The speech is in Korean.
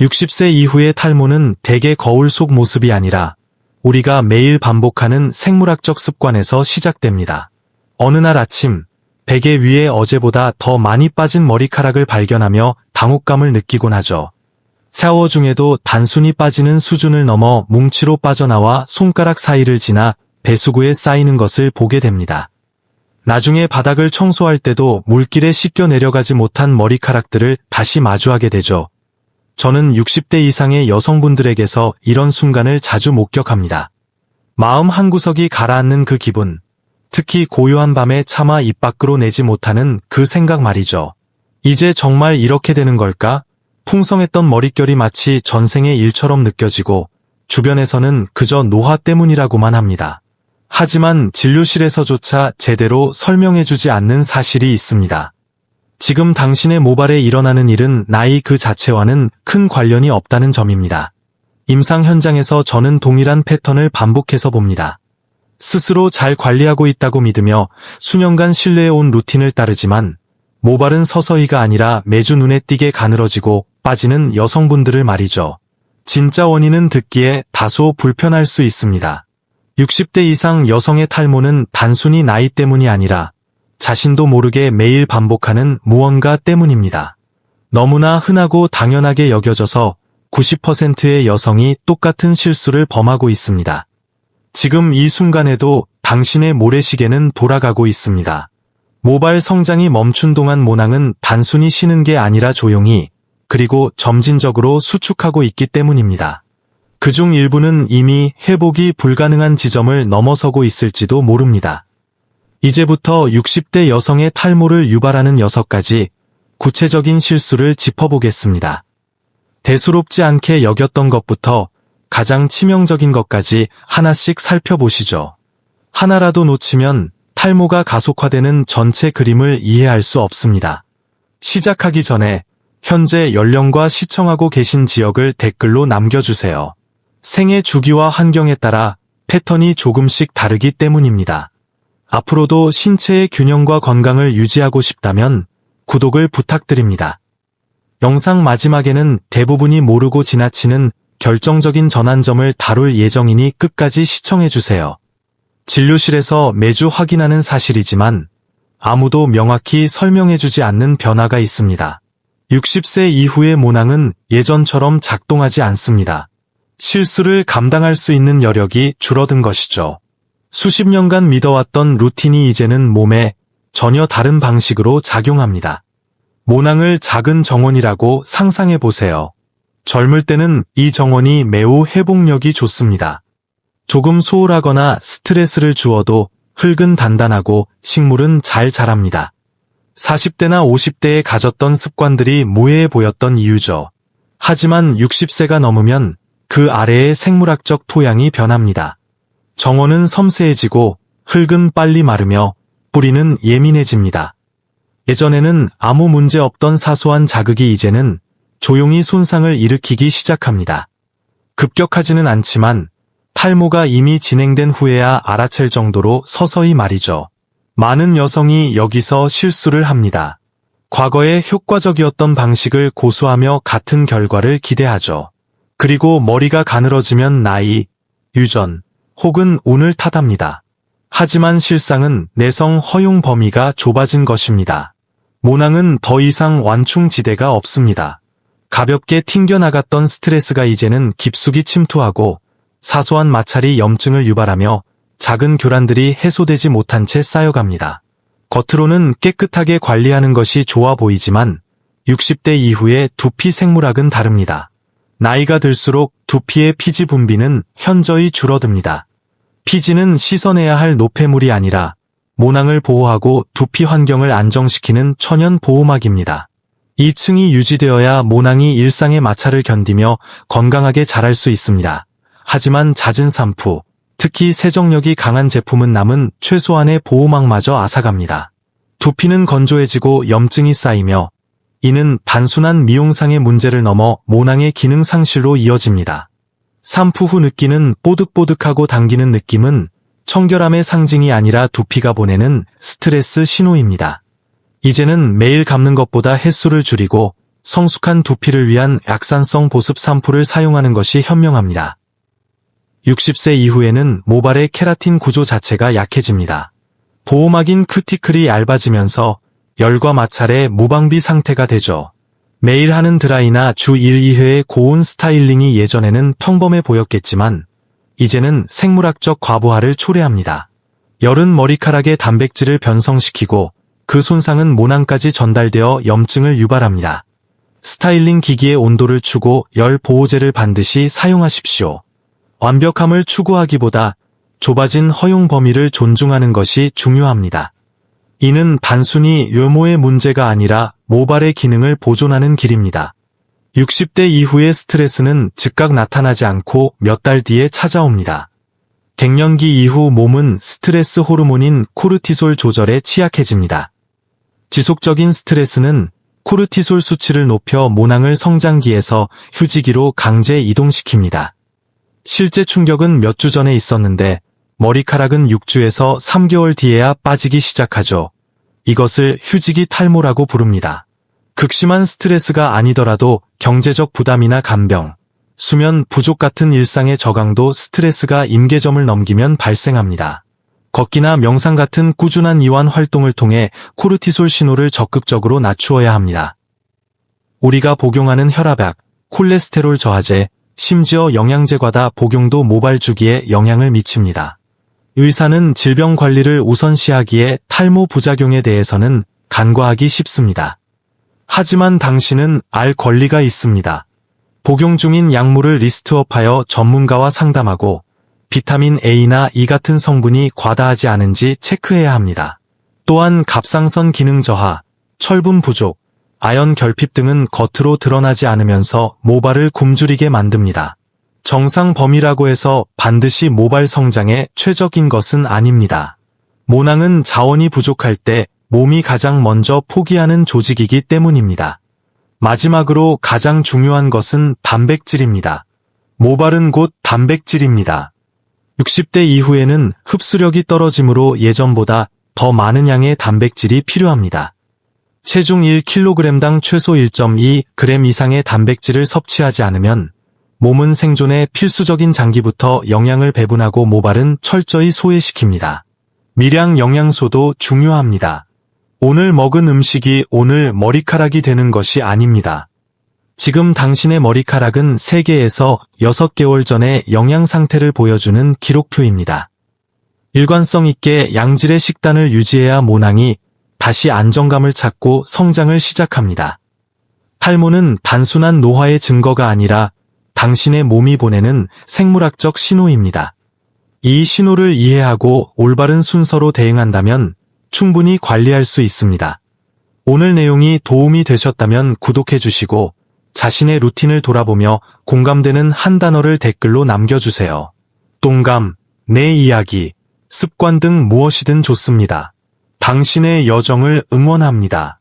60세 이후의 탈모는 대개 거울 속 모습이 아니라 우리가 매일 반복하는 생물학적 습관에서 시작됩니다. 어느 날 아침, 베개 위에 어제보다 더 많이 빠진 머리카락을 발견하며 당혹감을 느끼곤 하죠. 샤워 중에도 단순히 빠지는 수준을 넘어 뭉치로 빠져나와 손가락 사이를 지나 배수구에 쌓이는 것을 보게 됩니다. 나중에 바닥을 청소할 때도 물길에 씻겨 내려가지 못한 머리카락들을 다시 마주하게 되죠. 저는 60대 이상의 여성분들에게서 이런 순간을 자주 목격합니다. 마음 한구석이 가라앉는 그 기분, 특히 고요한 밤에 차마 입 밖으로 내지 못하는 그 생각 말이죠. 이제 정말 이렇게 되는 걸까? 풍성했던 머릿결이 마치 전생의 일처럼 느껴지고 주변에서는 그저 노화 때문이라고만 합니다. 하지만 진료실에서조차 제대로 설명해주지 않는 사실이 있습니다. 지금 당신의 모발에 일어나는 일은 나이 그 자체와는 큰 관련이 없다는 점입니다. 임상 현장에서 저는 동일한 패턴을 반복해서 봅니다. 스스로 잘 관리하고 있다고 믿으며 수년간 신뢰해온 루틴을 따르지만 모발은 서서히가 아니라 매주 눈에 띄게 가늘어지고 빠지는 여성분들을 말이죠. 진짜 원인은 듣기에 다소 불편할 수 있습니다. 60대 이상 여성의 탈모는 단순히 나이 때문이 아니라 자신도 모르게 매일 반복하는 무언가 때문입니다. 너무나 흔하고 당연하게 여겨져서 90%의 여성이 똑같은 실수를 범하고 있습니다. 지금 이 순간에도 당신의 모래시계는 돌아가고 있습니다. 모발 성장이 멈춘 동안 모낭은 단순히 쉬는 게 아니라 조용히 그리고 점진적으로 수축하고 있기 때문입니다. 그중 일부는 이미 회복이 불가능한 지점을 넘어서고 있을지도 모릅니다. 이제부터 60대 여성의 탈모를 유발하는 6가지 구체적인 실수를 짚어보겠습니다. 대수롭지 않게 여겼던 것부터 가장 치명적인 것까지 하나씩 살펴보시죠. 하나라도 놓치면 탈모가 가속화되는 전체 그림을 이해할 수 없습니다. 시작하기 전에 현재 연령과 시청하고 계신 지역을 댓글로 남겨주세요. 생애 주기와 환경에 따라 패턴이 조금씩 다르기 때문입니다. 앞으로도 신체의 균형과 건강을 유지하고 싶다면 구독을 부탁드립니다. 영상 마지막에는 대부분이 모르고 지나치는 결정적인 전환점을 다룰 예정이니 끝까지 시청해주세요. 진료실에서 매주 확인하는 사실이지만 아무도 명확히 설명해주지 않는 변화가 있습니다. 60세 이후의 모낭은 예전처럼 작동하지 않습니다. 실수를 감당할 수 있는 여력이 줄어든 것이죠. 수십 년간 믿어왔던 루틴이 이제는 몸에 전혀 다른 방식으로 작용합니다. 모낭을 작은 정원이라고 상상해 보세요. 젊을 때는 이 정원이 매우 회복력이 좋습니다. 조금 소홀하거나 스트레스를 주어도 흙은 단단하고 식물은 잘 자랍니다. 40대나 50대에 가졌던 습관들이 무해해 보였던 이유죠. 하지만 60세가 넘으면 그 아래의 생물학적 토양이 변합니다. 정원은 섬세해지고 흙은 빨리 마르며 뿌리는 예민해집니다. 예전에는 아무 문제 없던 사소한 자극이 이제는 조용히 손상을 일으키기 시작합니다. 급격하지는 않지만 탈모가 이미 진행된 후에야 알아챌 정도로 서서히 말이죠. 많은 여성이 여기서 실수를 합니다. 과거에 효과적이었던 방식을 고수하며 같은 결과를 기대하죠. 그리고 머리가 가늘어지면 나이, 유전, 혹은 운을 탓합니다. 하지만 실상은 내성 허용 범위가 좁아진 것입니다. 모낭은 더 이상 완충지대가 없습니다. 가볍게 튕겨나갔던 스트레스가 이제는 깊숙이 침투하고 사소한 마찰이 염증을 유발하며 작은 교란들이 해소되지 못한 채 쌓여갑니다. 겉으로는 깨끗하게 관리하는 것이 좋아 보이지만 60대 이후의 두피 생물학은 다릅니다. 나이가 들수록 두피의 피지 분비는 현저히 줄어듭니다. 피지는 씻어내야 할 노폐물이 아니라 모낭을 보호하고 두피 환경을 안정시키는 천연 보호막입니다. 이 층이 유지되어야 모낭이 일상의 마찰을 견디며 건강하게 자랄 수 있습니다. 하지만 잦은 산푸, 특히 세정력이 강한 제품은 남은 최소한의 보호막마저 앗아갑니다. 두피는 건조해지고 염증이 쌓이며 이는 단순한 미용상의 문제를 넘어 모낭의 기능 상실로 이어집니다. 산푸 후 느끼는 뽀득뽀득하고 당기는 느낌은 청결함의 상징이 아니라 두피가 보내는 스트레스 신호입니다. 이제는 매일 감는 것보다 횟수를 줄이고 성숙한 두피를 위한 약산성 보습 샴푸를 사용하는 것이 현명합니다. 60세 이후에는 모발의 케라틴 구조 자체가 약해집니다. 보호막인 큐티클이 얇아지면서 열과 마찰의 무방비 상태가 되죠. 매일 하는 드라이나 주 1, 2회의 고온 스타일링이 예전에는 평범해 보였겠지만 이제는 생물학적 과부하를 초래합니다. 열은 머리카락의 단백질을 변성시키고 그 손상은 모낭까지 전달되어 염증을 유발합니다. 스타일링 기기의 온도를 추고 열 보호제를 반드시 사용하십시오. 완벽함을 추구하기보다 좁아진 허용 범위를 존중하는 것이 중요합니다. 이는 단순히 외모의 문제가 아니라 모발의 기능을 보존하는 길입니다. 60대 이후의 스트레스는 즉각 나타나지 않고 몇 달 뒤에 찾아옵니다. 갱년기 이후 몸은 스트레스 호르몬인 코르티솔 조절에 취약해집니다. 지속적인 스트레스는 코르티솔 수치를 높여 모낭을 성장기에서 휴지기로 강제 이동시킵니다. 실제 충격은 몇 주 전에 있었는데 머리카락은 6주에서 3개월 뒤에야 빠지기 시작하죠. 이것을 휴지기 탈모라고 부릅니다. 극심한 스트레스가 아니더라도 경제적 부담이나 간병, 수면 부족 같은 일상의 저강도 스트레스가 임계점을 넘기면 발생합니다. 걷기나 명상 같은 꾸준한 이완 활동을 통해 코르티솔 신호를 적극적으로 낮추어야 합니다. 우리가 복용하는 혈압약, 콜레스테롤 저하제, 심지어 영양제과다 복용도 모발 주기에 영향을 미칩니다. 의사는 질병 관리를 우선시하기에 탈모 부작용에 대해서는 간과하기 쉽습니다. 하지만 당신은 알 권리가 있습니다. 복용 중인 약물을 리스트업하여 전문가와 상담하고 비타민 A나 E 같은 성분이 과다하지 않은지 체크해야 합니다. 또한 갑상선 기능 저하, 철분 부족, 아연 결핍 등은 겉으로 드러나지 않으면서 모발을 굶주리게 만듭니다. 정상 범위라고 해서 반드시 모발 성장에 최적인 것은 아닙니다. 모낭은 자원이 부족할 때 몸이 가장 먼저 포기하는 조직이기 때문입니다. 마지막으로 가장 중요한 것은 단백질입니다. 모발은 곧 단백질입니다. 60대 이후에는 흡수력이 떨어지므로 예전보다 더 많은 양의 단백질이 필요합니다. 체중 1kg당 최소 1.2g 이상의 단백질을 섭취하지 않으면 몸은 생존의 필수적인 장기부터 영양을 배분하고 모발은 철저히 소외시킵니다. 미량 영양소도 중요합니다. 오늘 먹은 음식이 오늘 머리카락이 되는 것이 아닙니다. 지금 당신의 머리카락은 3개에서 6개월 전의 영양 상태를 보여주는 기록표입니다. 일관성 있게 양질의 식단을 유지해야 모낭이 다시 안정감을 찾고 성장을 시작합니다. 탈모는 단순한 노화의 증거가 아니라 당신의 몸이 보내는 생물학적 신호입니다. 이 신호를 이해하고 올바른 순서로 대응한다면 충분히 관리할 수 있습니다. 오늘 내용이 도움이 되셨다면 구독해 주시고 자신의 루틴을 돌아보며 공감되는 한 단어를 댓글로 남겨주세요. 동감, 내 이야기, 습관 등 무엇이든 좋습니다. 당신의 여정을 응원합니다.